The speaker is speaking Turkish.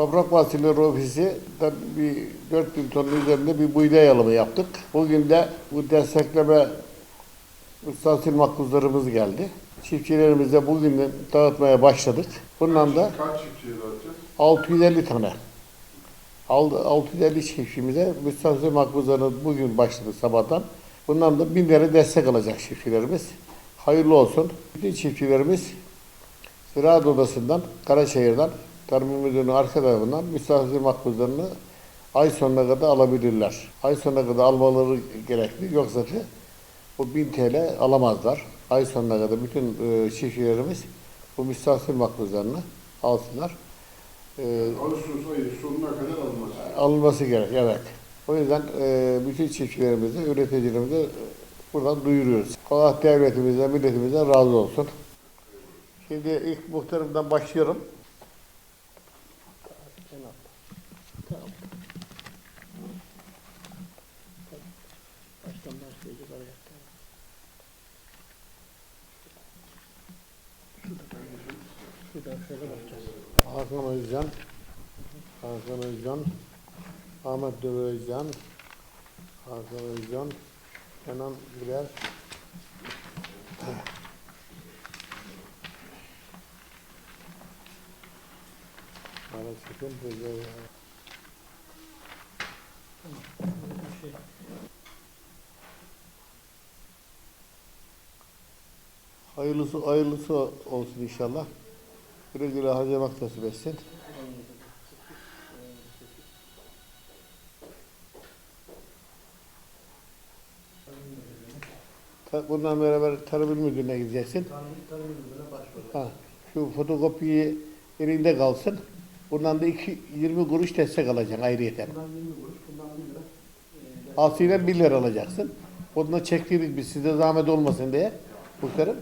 Toprak Mahsulleri Ofisi bir 4000 tonun üzerinde bir buğday alımı yaptık. Bugün de bu destekleme müstahsil makbuzlarımız geldi. Çiftçilerimize bugün dağıtmaya başladık. Bundan da Kaç çiftçiye dağıtacağız? 650 tane. Aldı- 650 çiftçimize müstahsil makbuzlarını bugün başladı sabahtan. Bundan da 1000 lira destek alacak çiftçilerimiz. Hayırlı olsun. Bütün çiftçilerimiz Ziraat Odası'ndan, Karaşehir'den, Tarım Müdürlüğü'nün arka tarafından müstahsil makbuzlarını ay sonuna kadar alabilirler. Ay sonuna kadar almaları gerekli. Yoksa ki bu 1000 TL alamazlar. Ay sonuna kadar bütün e, çiftçilerimiz bu müstahsil makbuzlarını alsınlar. E, Ağustos ayı sonuna kadar alınmaz. alınması gerek, evet. O yüzden e, bütün çiftçilerimize, üreticilerimize e, buradan duyuruyoruz. Allah devletimize, milletimize razı olsun. Şimdi ilk muhtarımdan başlıyorum. Baştan başlayacak oraya. Şuradan şöyle bakacağız. Hakan Özcan, Hakan Özcan, Ahmet Döve Özcan, Hakan Özcan, Kenan Güler, Ara Çetin, Hayırlısı, hayırlısı olsun inşallah. Güle güle harcamak nasip etsin. Bundan beraber Tarım İl Müdürlüğü'ne gideceksin. Ha, şu fotokopiyi elinde kalsın. Bundan da iki, 20 kuruş destek alacaksın ayrıyeten. Asliyle 1 lira alacaksın. Bundan çektiğimiz biz size zahmet olmasın diye muhtarım.